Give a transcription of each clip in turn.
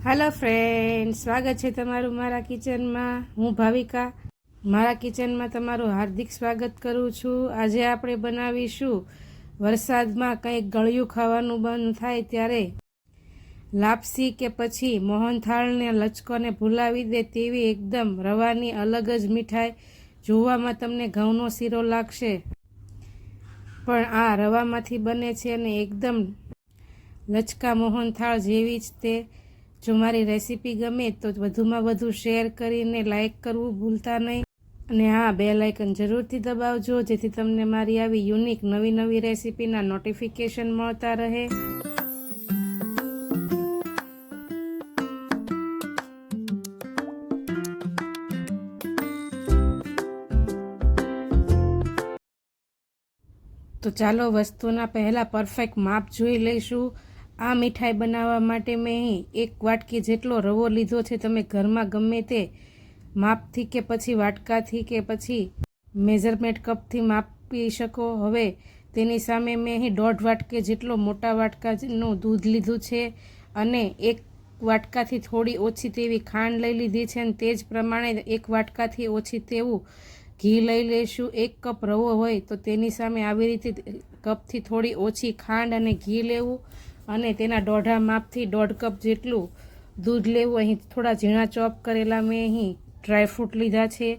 હાલો friend સ્વાગત છે તમારું મારા કિચનમાં. હું ભાવિકા. મારા કિચનમાં તમારું હાર્દિક સ્વાગત કરું છું. આજે આપણે બનાવીશું વરસાદમાં કંઈક ગળ્યું ખાવાનું બંધ થાય ત્યારે લાપસી કે પછી મોહનથાળને લચકોને ભૂલાવી દે તેવી એકદમ રવાની અલગ જ મીઠાઈ જોવામાં તમને ઘઉંનો શીરો લાગશે. પણ આ રવામાંથી બને છે અને એકદમ લચકા મોહનથાળ જેવી જ તે જો મારી રેસીપી ગમે તો વધુમાં વધુ શેર કરીને લાઇક કરવું ભૂલતા નહીં. અને હા, બે લાઇકન જરૂરથી દબાવજો, જેથી તમને મારી આવી યુનિક નવી નવી રેસીપીના નોટિફિકેશન મળતા રહે. તો ચાલો વસ્તુના પહેલાં પરફેક્ટ માપ જોઈ લઈશું. આ મીઠાઈ બનાવવા માટે મેં એક વાટકી જેટલો રવો લીધો છે. તમે ઘરમાં ગમે તે માપથી કે પછી વાટકાથી કે પછી મેઝરમેન્ટ કપથી માપી શકો. હવે તેની સામે મેં અહીં દોઢ વાટકે જેટલો મોટા વાટકાનું દૂધ લીધું છે અને એક વાટકાથી થોડી ઓછી તેવી ખાંડ લઈ લીધી છે અને તે જ પ્રમાણે એક વાટકાથી ઓછી તેવું ઘી લઈ લઈશું. એક કપ રવો હોય તો તેની સામે આવી રીતે કપથી થોડી ઓછી ખાંડ અને ઘી લેવું. અને તેના દોઢા માપથી દોઢ કપ જેટલું દૂધ લેવું. અહીં થોડા ઝીણા ચોપ કરેલા મેં અહીં ડ્રાયફ્રૂટ લીધા છે.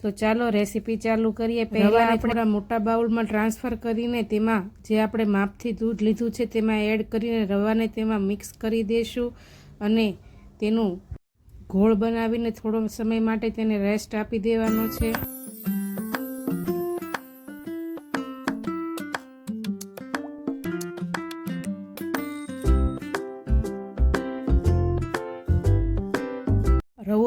તો ચાલો રેસીપી ચાલુ કરીએ. પહેલાં આપણે મોટા બાઉલમાં ટ્રાન્સફર કરીને તેમાં જે આપણે માપથી દૂધ લીધું છે તેમાં એડ કરીને રવાને તેમાં મિક્સ કરી દઈશું અને તેનું ઘોળ બનાવીને થોડો સમય માટે તેને રેસ્ટ આપી દેવાનો છે.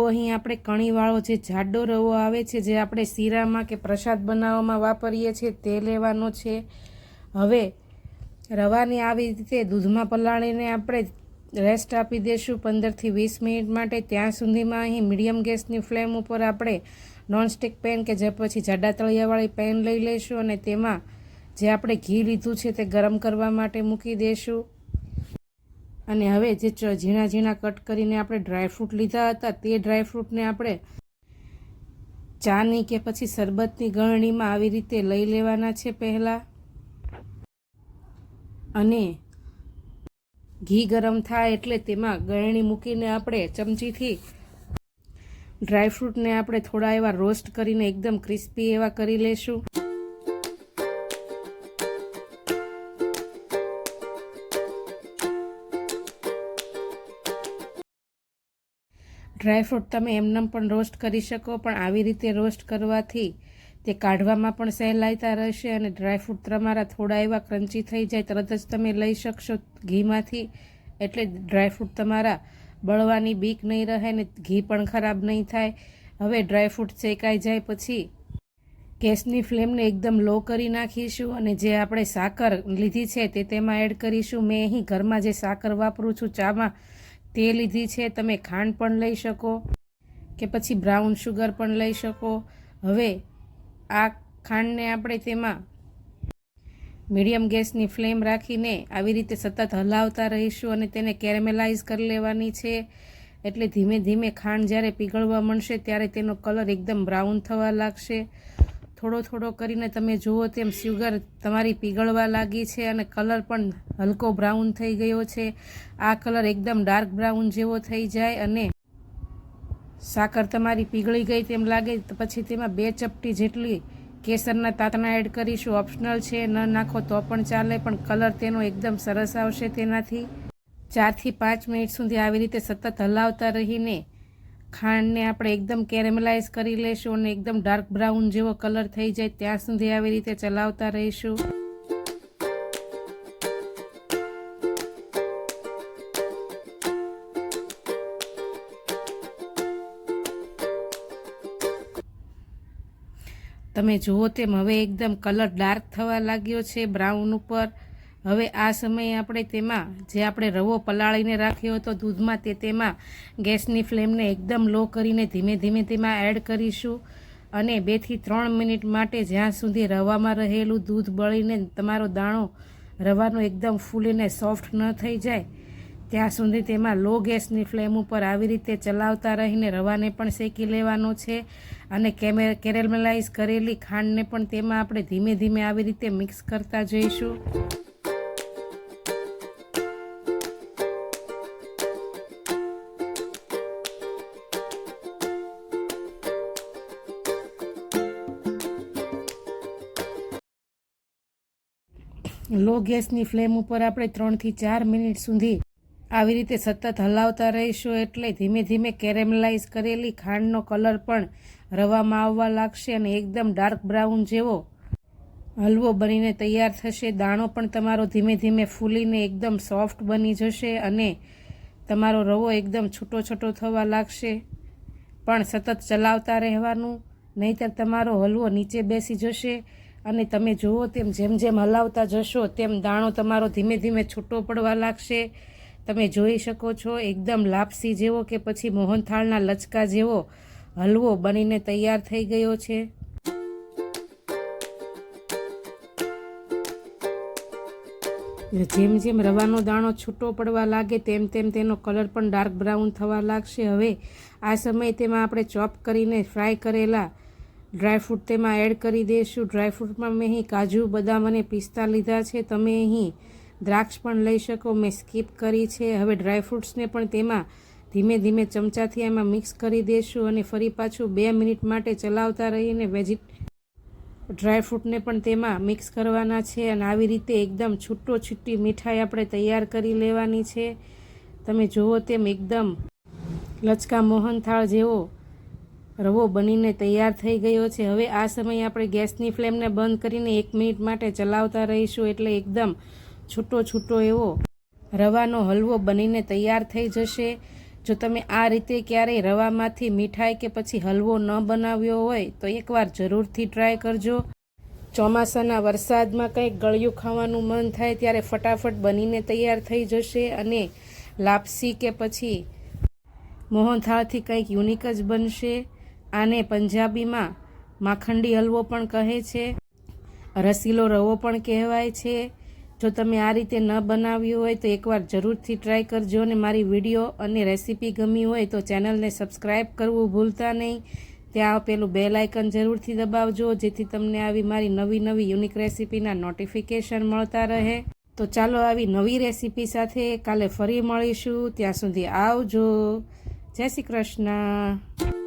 રવો અહીં આપણે કણીવાળો જે જાડો રવો આવે છે, જે આપણે શીરામાં કે પ્રસાદ બનાવવામાં વાપરીએ છીએ, તે લેવાનો છે. હવે રવાને આવી રીતે દૂધમાં પલાળીને આપણે રેસ્ટ આપી દઈશું પંદરથી વીસ મિનિટ માટે. ત્યાં સુધીમાં અહીં મીડિયમ ગેસની ફ્લેમ ઉપર આપણે નોનસ્ટિક પેન કે જે પછી જાડા તળિયાવાળી પેન લઈ લઈશું અને તેમાં જે આપણે ઘી લીધું છે તે ગરમ કરવા માટે મૂકી દઈશું. અને હવે જે ઝીણા ઝીણા કટ કરીને આપણે ડ્રાયફ્રૂટ લીધા હતા, તે ડ્રાયફ્રૂટને આપણે ચાની કે પછી શરબતની ગળણીમાં આવી રીતે લઈ લેવાના છે પહેલાં. અને ઘી ગરમ થાય એટલે તેમાં ગળણી મૂકીને આપણે ચમચીથી ડ્રાયફ્રૂટને આપણે થોડા એવા રોસ્ટ કરીને એકદમ ક્રિસ્પી એવા કરી લેશું. ડ્રાયફ્રૂટ તમે એમનેમ પણ રોસ્ટ કરી શકો, પણ આવી રીતે રોસ્ટ કરવાથી તે કાઢવામાં પણ સહેલાઈતા રહેશે અને ડ્રાયફ્રૂટ તમારા થોડા એવા ક્રન્ચી થઈ જાય, તરત જ તમે લઈ શકશો ઘીમાંથી. એટલે ડ્રાયફ્રૂટ તમારા બળવાની બીક નહીં રહે ને ઘી પણ ખરાબ નહીં થાય. હવે ડ્રાયફ્રૂટ શેકાઈ જાય પછી ગેસની ફ્લેમને એકદમ લો કરી નાખીશું અને જે આપણે સાકર લીધી છે તે તેમાં એડ કરીશું. મેં અહીં ઘરમાં જે સાકર વાપરું છું, ચામાં તે લીધી છે, તમે ખાંડ પણ લઈ શકો કે પછી બ્રાઉન શુગર પણ લઈ શકો. હવે આ ખાંડને આપણે તેમાં મીડિયમ ગેસની ફ્લેમ રાખીને આવી રીતે સતત હલાવતા રહીશું અને તેને કેરેમેલાઇઝ કરી લેવાની છે. એટલે ધીમે ધીમે ખાંડ જ્યારે પીગળવા મળશે, ત્યારે તેનો કલર એકદમ બ્રાઉન થવા લાગશે. થોડો થોડો કરીને તમે જુઓ તેમ શુગર તમારી પીગળવા લાગી છે અને કલર પણ હલકો બ્રાઉન થઈ ગયો છે. આ કલર એકદમ ડાર્ક બ્રાઉન જેવો થઈ જાય અને સાકર તમારી પીગળી ગઈ તેમ લાગે. તો પછી તેમાં બે ચપટી જેટલી કેસરના તાતણા એડ કરીશું. ઓપ્શનલ છે, ન નાખો તો પણ ચાલે, પણ કલર તેનો એકદમ સરસ આવશે તેનાથી. ચારથી પાંચ મિનિટ સુધી આવી રીતે સતત હલાવતા રહીને ખાંડને આપણે એકદમ કેરેમલાઇઝ કરી લઈશું અને એકદમ ડાર્ક બ્રાઉન જેવો કલર થઈ જાય ત્યાં સુધી આવી રીતે ચલાવતા રહીશું. તમે જુઓ તેમ હવે એકદમ કલર ડાર્ક થવા લાગ્યો છે બ્રાઉન ઉપર. હવે આ સમયે આપણે તેમાં, જે આપણે રવો પલાળીને રાખ્યો હતો દૂધમાં, તે તેમાં ગેસની ફ્લેમને એકદમ લો કરીને ધીમે ધીમે તેમાં એડ કરીશું. અને બેથી ત્રણ મિનિટ માટે જ્યાં સુધી રવામાં રહેલું દૂધ બળીને તમારો દાણો રવાનો એકદમ ફૂલીને સોફ્ટ ન થઈ જાય, ત્યાં સુધી તેમાં લો ગેસની ફ્લેમ ઉપર આવી રીતે ચલાવતા રહીને રવાને પણ શેકી લેવાનો છે. અને કેમે કેરેમલાઇઝ કરેલી ખાંડને પણ તેમાં આપણે ધીમે ધીમે આવી રીતે મિક્સ કરતા જઈશું. લો ગેસની ફ્લેમ ઉપર આપણે ત્રણથી ચાર મિનિટ સુધી આવી રીતે સતત હલાવતા રહીશું એટલે ધીમે ધીમે કેરેમલાઇઝ કરેલી ખાંડનો કલર પણ રવામાં આવવા લાગશે અને એકદમ ડાર્ક બ્રાઉન જેવો હલવો બનીને તૈયાર થશે. દાણો પણ તમારો ધીમે ધીમે ફૂલીને એકદમ સોફ્ટ બની જશે અને તમારો રવો એકદમ છૂટો છૂટો થવા લાગશે. પણ સતત ચલાવતા રહેવાનું, નહીંતર તમારો હલવો નીચે બેસી જશે. અને તમે જુઓ તેમ જેમ જેમ હલાવતા જશો, તેમ દાણો તમારો ધીમે ધીમે છૂટો પડવા લાગશે. તમે જોઈ શકો છો, એકદમ લાપસી જેવો કે પછી મોહનથાળના લચકા જેવો હલવો બનીને તૈયાર થઈ ગયો છે. જેમ જેમ રવાનો દાણો છૂટો પડવા લાગે, તેમ તેમ તેનો કલર પણ ડાર્ક બ્રાઉન થવા લાગશે. હવે આ સમયે તેમાં આપણે ચોપ કરીને ફ્રાય કરેલા ડ્રાયફ્રૂટ તેમાં એડ કરી દઈશું ડ્રાયફ્રૂટમાં મેં અહીં કાજુ, બદામ અને પિસ્તા લીધા છે. તમે અહીં દ્રાક્ષ પણ લઈ શકો. મેં સ્કીપ કરી છે. હવે ડ્રાયફ્રૂટ્સને પણ તેમાં ધીમે ધીમે ચમચાથી એમાં મિક્સ કરી દઈશું અને ફરી પાછું બે મિનિટ માટે ચલાવતા રહીને વેજી ડ્રાયફ્રૂટને પણ તેમાં મિક્સ કરવાના છે અને આવી રીતે એકદમ છૂટો છૂટી મીઠાઈ આપણે તૈયાર કરી લેવાની છે. તમે જુઓ તેમ એકદમ લચકા મોહનથાળ જેવો રવો બનીને તૈયાર થઈ ગયો છે. હવે આ સમયે આપણે ગેસની ફ્લેમને બંધ કરીને એક મિનિટ માટે ચલાવતા રહીશું એટલે એકદમ છૂટો છૂટો એવો રવાનો હલવો બનીને તૈયાર થઈ જશે. જો તમે આ રીતે ક્યારેય રવામાંથી મીઠાઈ કે પછી હલવો ન બનાવ્યો હોય તો એકવાર જરૂરથી ટ્રાય કરજો. ચોમાસાના વરસાદમાં કંઈક ગળ્યું ખાવાનું મન થાય ત્યારે ફટાફટ બનીને તૈયાર થઈ જશે અને લાપસી કે પછી મોહનથાળથી કંઈક યુનિક જ બનશે. આને પંજાબીમાં માખંડી હલવો પણ કહે છે. રસીલો રવો પણ કહેવાય છે. જો તમે આ રીતે ન બનાવ્યું હોય તો એકવાર જરૂરથી ટ્રાય કરજો અને મારી વીડિયો અને રેસીપી ગમી હોય તો ચેનલને સબસ્ક્રાઈબ કરવું ભૂલતા નહીં. ત્યાં પેલું બેલ આઇકન જરૂરથી દબાવજો, જેથી તમને આવી મારી નવી નવી યુનિક રેસીપીના નોટિફિકેશન મળતા રહે. તો ચાલો આવી નવી રેસીપી સાથે કાલે ફરી મળીશું. ત્યાં સુધી આવજો. જય શ્રી કૃષ્ણ.